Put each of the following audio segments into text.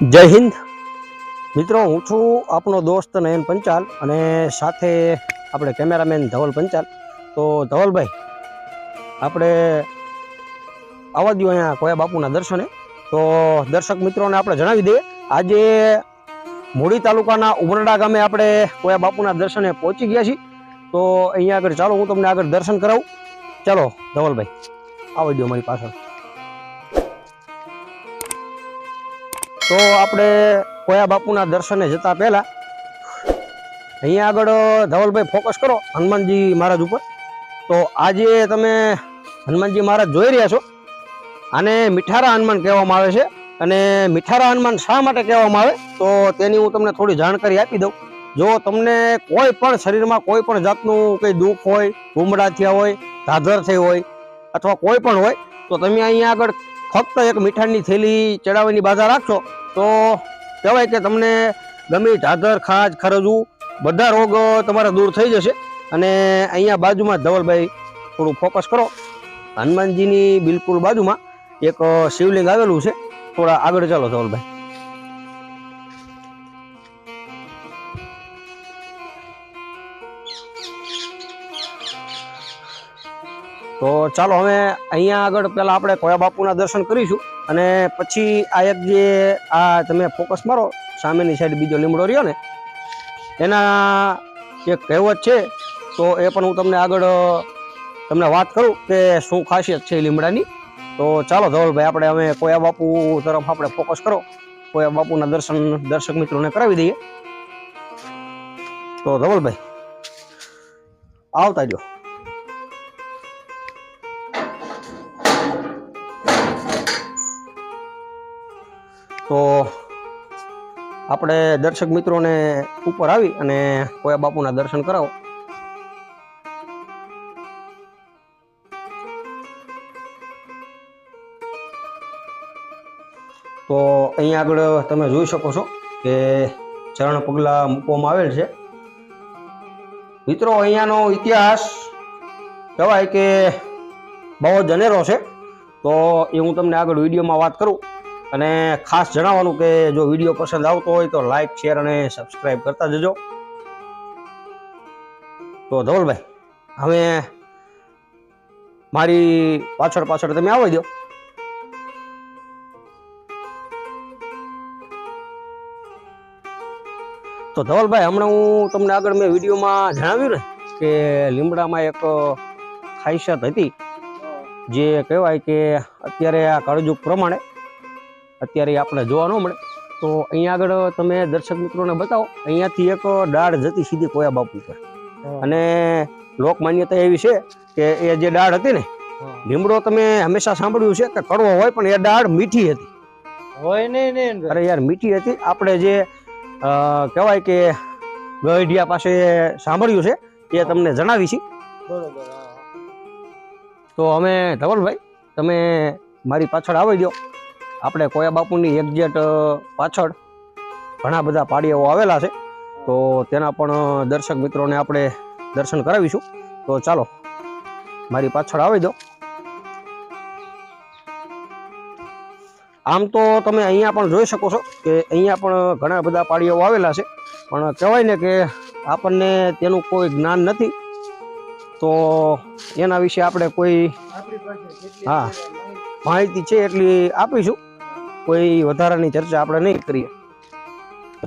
જય હિન્દ. મિત્રો, હું છું આપનો દોસ્ત નયન પંચાલ અને સાથે આપણે કેમેરામેન ધવલ પંચાલ. તો ધવલભાઈ, આપણે આવવા દઉં અહીંયા કોયા બાપુના દર્શને. તો દર્શક મિત્રોને આપણે જણાવી દઈએ, આજે મૂડી તાલુકાના ઉમરડા ગામે આપણે કોયા બાપુના દર્શને પહોંચી ગયા છીએ. તો અહીંયા આગળ ચાલો, હું તમને આગળ દર્શન કરાવું. ચાલો, ધવલભાઈ આવવા દો મારી પાછળ. તો આપણે કોયા બાપુના દર્શને જતા પહેલા અહીંયા આગળ ધવલભાઈ ફોકસ કરો હનુમાનજી મહારાજ ઉપર. તો આજે તમે હનુમાનજી મહારાજ જોઈ રહ્યા છો. આને મીઠારા હનુમાન કહેવામાં આવે છે અને મીઠારા હનુમાન શા માટે કહેવામાં આવે? તો તેની હું તમને થોડી જાણકારી આપી દઉં. જો તમને કોઈ પણ શરીરમાં કોઈ પણ જાતનું કંઈ દુઃખ હોય ગુમડા થયા હોય, ધાધર થઈ હોય અથવા કોઈ પણ હોય, તો તમે અહીંયા આગળ ફક્ત એક મીઠાણની થેલી ચડાવવાની બાધા રાખશો તો કહેવાય કે તમને ગમે ધાધર ખાજ ખરજવું બધા રોગ તમારા દૂર થઈ જશે. અને અહીંયા બાજુમાં ધવલભાઈ થોડું ફોકસ કરો. હનુમાનજીની બિલકુલ બાજુમાં એક શિવલિંગ આવેલું છે. થોડા આગળ ચાલો ધવલભાઈ. તો ચાલો હવે અહીંયા આગળ પહેલાં આપણે કોયા બાપુના દર્શન કરીશું અને પછી આ એક જે આ તમે ફોકસ મારો, સામેની સાઈડ બીજો લીમડો રહ્યો ને, એના એક કહેવત છે, તો એ પણ હું તમને આગળ તમને વાત કરું કે શું ખાસિયત છે લીમડાની. તો ચાલો ધવલભાઈ, આપણે અમે કોયા બાપુ તરફ આપણે ફોકસ કરો. કોયા બાપુના દર્શન, દર્શક મિત્રોને કરાવી દઈએ. તો ધવલભાઈ, આવતા જો. તો આપણે દર્શક મિત્રોને ઉપર આવી અને કોયા બાપુના દર્શન કરાવો. તો અહીંયા આગળ તમે જોઈ શકો છો કે ચરણ પગલાં મૂકવામાં આવેલ છે. મિત્રો, અહીંયાનો ઇતિહાસ કહેવાય કે બહુ જ અનેરો છે. તો એ હું તમને આગળ વિડીયોમાં વાત કરું. અને ખાસ જણાવવાનું કે જો વીડિયો પસંદ આવતો હોય તો લાઈક શેર અને સબસ્ક્રાઈબ કરતા જજો. તો ધવલભાઈ હવે મારી પાછળ પાછળ તમે આવી દો તો ધવલભાઈ હમણાં હું તમને આગળ મેં વિડીયોમાં જણાવ્યું ને કે લીમડામાં એક ખાસિયત હતી. જે કહેવાય કે અત્યારે આ કળજુગ પ્રમાણે અત્યારે આપણે જોવા ન મળે. તો અહીંયા આગળ તમે દર્શક મિત્રોને બતાવો અહીંયાથી એક દાળ જતી સીધી કોયા બાપુ પર અને લોક માન્યતા એવી છે કે એ જે ડાળ હતી ને લીમડો તમે હંમેશા સાંભળ્યું છે કે કડવો હોય પણ એ ડાળ મીઠી હતી. હોય નહીં નહીં અરે યાર મીઠી હતી. આપણે જે કહેવાય કે ગઢિયા પાસે સાંભળ્યું છે એ તમને જણાવી છે. બરોબર તો અમે ધવલભાઈ તમે મારી પાછળ આવી દો આપણે કોયા બાપુની એક્ઝેટ પાછળ ઘણા બધા પાડીયાઓ આવેલા છે. તો તેના પણ દર્શક મિત્રોને આપણે દર્શન કરાવીશું. તો ચાલો, મારી પાછળ આવી દો. આમ તો તમે અહીંયા પણ જોઈ શકો છો કે અહીંયા પણ ઘણા બધા પાડીયાઓ આવેલા છે. પણ કહેવાય ને કે આપણને તેનું કોઈ જ્ઞાન નથી. તો એના વિશે આપણે કોઈ, હા. માહિતી છે એટલી આપીશું. કોઈ વધારાની ચર્ચા આપણે નહીં કરીએ.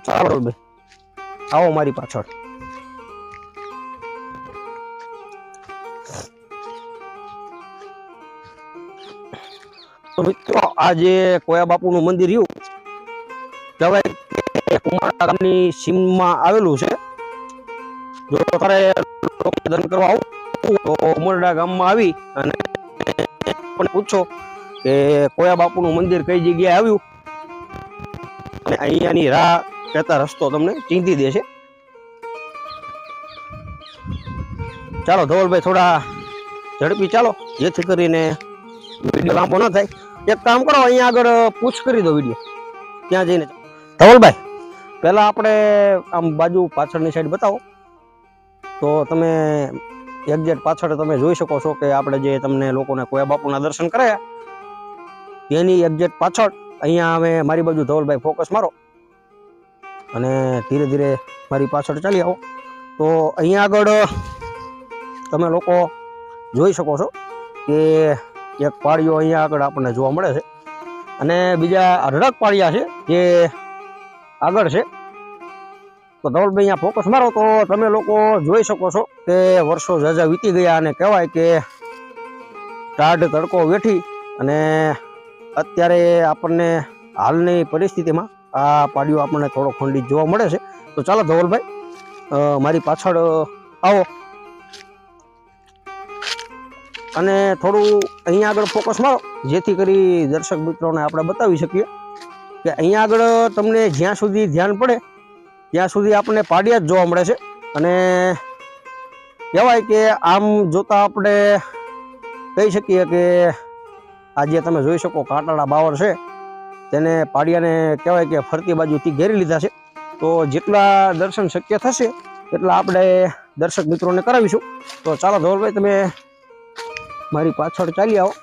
ચાલો બે. આવો મારી પાછળ. મિત્રો આ કોયા બાપુનું મંદિર રહ્યું? કહેવાય કુમારા ગામની સીમમાં આવેલું છે. જો તારે દર્શન કરવા આવું, તો ઉમરડા ગામમાં આવી અને પૂછો કે કોયા બાપુનું મંદિર કઈ જગ્યાએ આવ્યું? અને અહીંયાની રાહ કહેતા રસ્તો તમને ચીંધી દેશે. ચાલો ધવલભાઈ થોડા ઝડપી ચાલો, જેથી કરીને વીડિયો લાંબો ન થાય. એક કામ કરો, અહીંયા આગળ પૂછ કરી દો વીડિયો. ત્યાં જઈને ધવલભાઈ, પહેલાં આપણે આમ બાજુ પાછળની સાઈડ બતાવો. તો તમે એક્ઝેક્ટ પાછળ તમે જોઈ શકો છો કે આપણે જે તમને લોકોને કોયા બાપુના દર્શન કરાયા તેની એક્ઝેક્ટ પાછળ અહીંયા અમે મારી બાજુ ધવલભાઈ ફોકસ મારો. અને ધીરે ધીરે મારી પાછળ ચાલી આવો. તો અહીંયા આગળ તમે લોકો જોઈ શકો છો કે એક પાળીઓ અહીંયા આગળ આપણને જોવા મળે છે. અને બીજા અઢળક પાળિયા છે જે આગળ છે. તો ધવલભાઈ અહીંયા ફોકસ મારો. તો તમે લોકો જોઈ શકો છો કે વર્ષો ઝાઝા વીતી ગયા અને કહેવાય કે ટાઢ તડકો વેઠી અને અત્યારે આપણને હાલની પરિસ્થિતિમાં આ પાડિયો આપણને થોડો ખંડિત જોવા મળે છે. તો ચાલો ધવલભાઈ મારી પાછળ આવો. અને થોડું અહીંયા આગળ ફોકસ મારો, જેથી કરી દર્શક મિત્રોને આપણે બતાવી શકીએ કે અહીંયા આગળ તમને જ્યાં સુધી ધ્યાન પડે, ત્યાં સુધી આપણને પાડિયા જ જોવા મળે છે. અને કહેવાય કે આમ જોતા આપણે કહી શકીએ કે આ જે તમે જોઈ શકો કાંટાળા બાવર છે. તેને પાડિયાને કહેવાય કે ફરતી બાજુથી ઘેરી લીધા છે. તો જેટલા દર્શન શક્ય થશે, એટલા આપણે દર્શક મિત્રોને કરાવીશું. તો ચાલો ધવલભાઈ, તમે મારી પાછળ ચાલી આવો.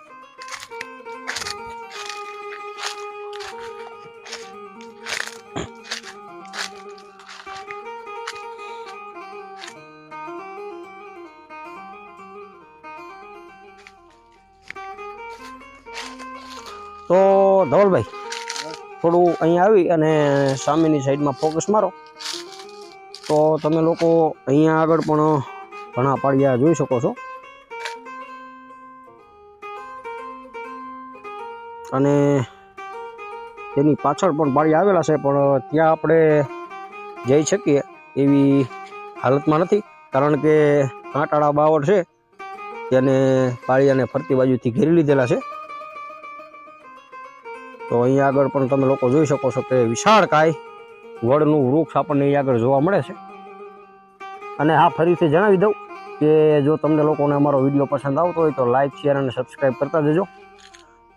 ધવલભાઈ, થોડું અહીંયા આવી અને સામેની સાઈડમાં ફોકસ મારો. તો તમે લોકો અહીંયા આગળ પણ ઘણા પાડિયા જોઈ શકો છો. અને તેની પાછળ પણ પાડિયા આવેલા છે, પણ ત્યાં આપણે જઈ શકીએ એવી હાલતમાં નથી, કારણ કે કાંટાળા બાવળ છે, તેને પાળિયાને ફરતી બાજુથી ઘેરી લીધેલા છે. તો અહીંયા આગળ પણ તમે લોકો જોઈ શકો છો કે વિશાળ કાય વડનું વૃક્ષ આપણને અહીંયા આગળ જોવા મળે છે. અને હા ફરીથી જણાવી દઉં કે જો તમને લોકોને અમારો વીડિયો પસંદ આવતો હોય તો લાઈક, શેર અને સબસ્ક્રાઈબ કરતા જજો.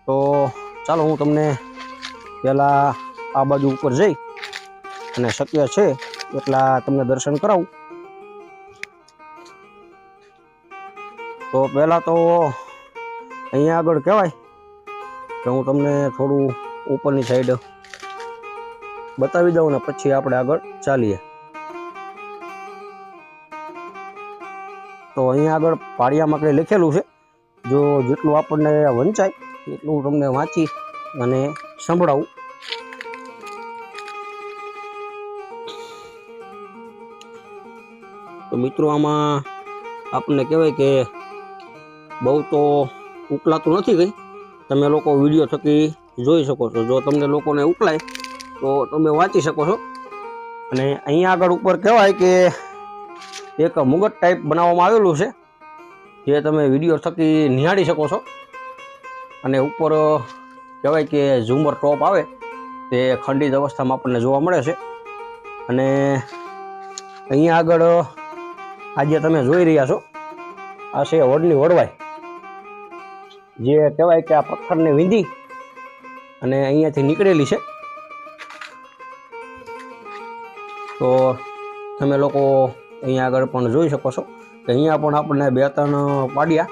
તો ચાલો હું તમને પહેલાં આ બાજુ ઉપર જઈ અને શક્ય છે એટલા તમને દર્શન કરાવું. તો પહેલાં તો અહીંયા આગળ કહેવાય કે હું તમને થોડું ઉપરની સાઈડ બતાવી દઉં ને પછી આપણે આગળ ચાલીએ. તો અહીંયા આગળ પાળિયામાં કંઈ લખેલું છે? જો જેટલું આપણને વંચાય એટલું તમને વાંચી અને સંભળાવું. તો મિત્રો આમાં આપણને કહેવાય કે બહુ તો ઉકલાતું નથી કંઈ. તમે લોકો વીડિયો થકી જોઈ શકો છો. જો તમને લોકોને ઉકલાય તો તમે વાંચી શકો છો. અને અહીંયા આગળ ઉપર કહેવાય કે એક મુગટ ટાઈપ બનાવવામાં આવેલું છે, જે તમે વીડિયો થકી નિહાળી શકો છો. અને ઉપર કહેવાય કે ઝુમર ટોપ આવે, તે ખંડિત અવસ્થામાં આપણને જોવા મળે છે. અને અહીંયા આગળ આજે તમે જોઈ રહ્યા છો, આ છે વડની વડવાઈ. જે કહેવાય કે આ પથ્થરને વીંધી અને અહીંયાથી નીકળેલી છે. તો તમે લોકો અહીંયા આગળ પણ જોઈ શકો છો કે અહીંયા પણ આપણને બે ત્રણ પાડિયા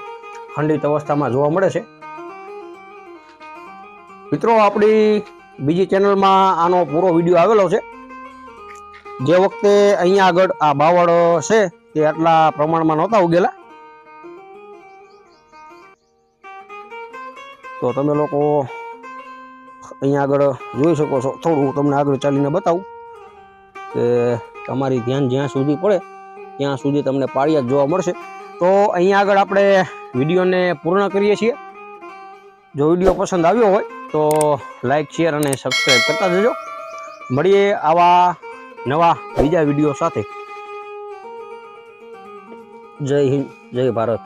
ખંડિત અવસ્થામાં જોવા મળે છે. મિત્રો, આપણી બીજી ચેનલમાં આનો પૂરો વીડિયો આવેલો છે. જે વખતે અહીંયા આગળ આ બાવળ છે તે આટલા પ્રમાણમાં નહોતા ઉગેલા. તો તમે લોકો અહીંયા આગળ જોઈ શકો છો. થોડું હું તમને આગળ ચાલીને બતાવું કે તમારી ધ્યાન જ્યાં સુધી પડે, ત્યાં સુધી તમને પાળિયા જોવા મળશે. તો અહીંયા આગળ આપણે વિડીયોને પૂર્ણ કરીએ છીએ. જો વીડિયો પસંદ આવ્યો હોય તો લાઇક શેર અને સબસ્ક્રાઈબ કરતા જજો. મળીએ આવા નવા બીજા વીડિયો સાથે. જય હિન્દ, જય ભારત.